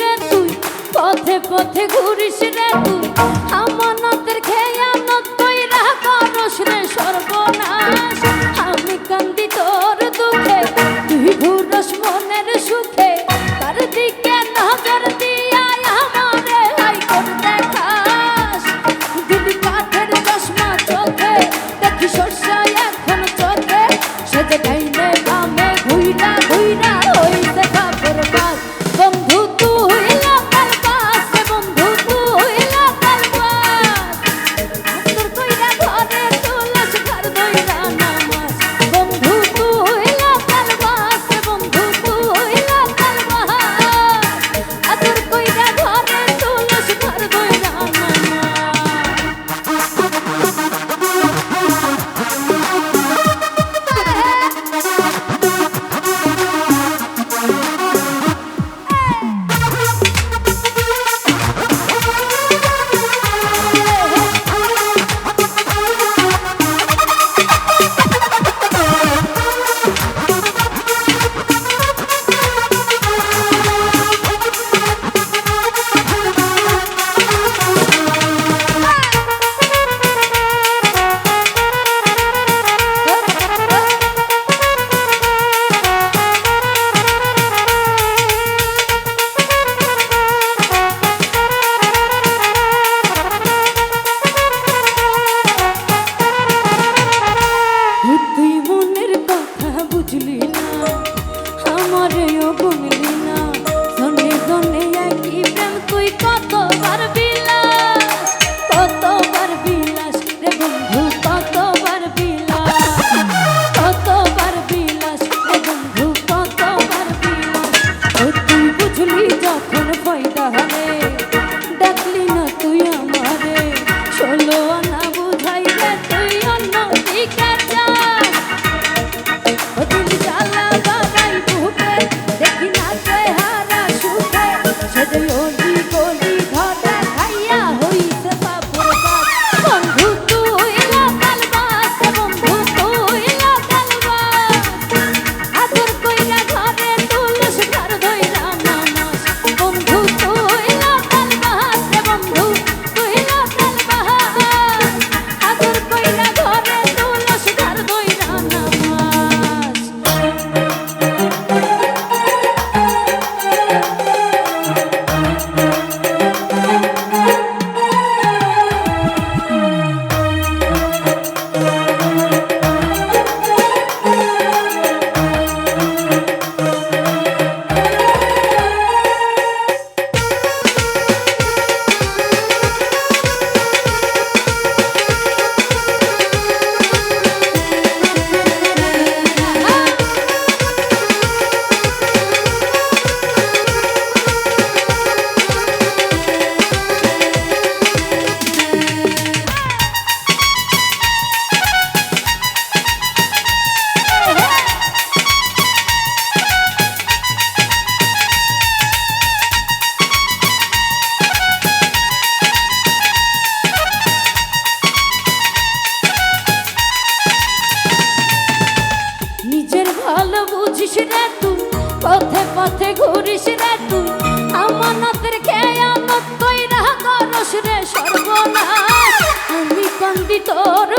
রে তুই পথে পথে ঘুরিস রে রে তুই, পথে পথে ঘুরিস রে তুই। আমানতের খেয়ানত কইরা করস রে সর্বনাশ। আমি কান্দি তোর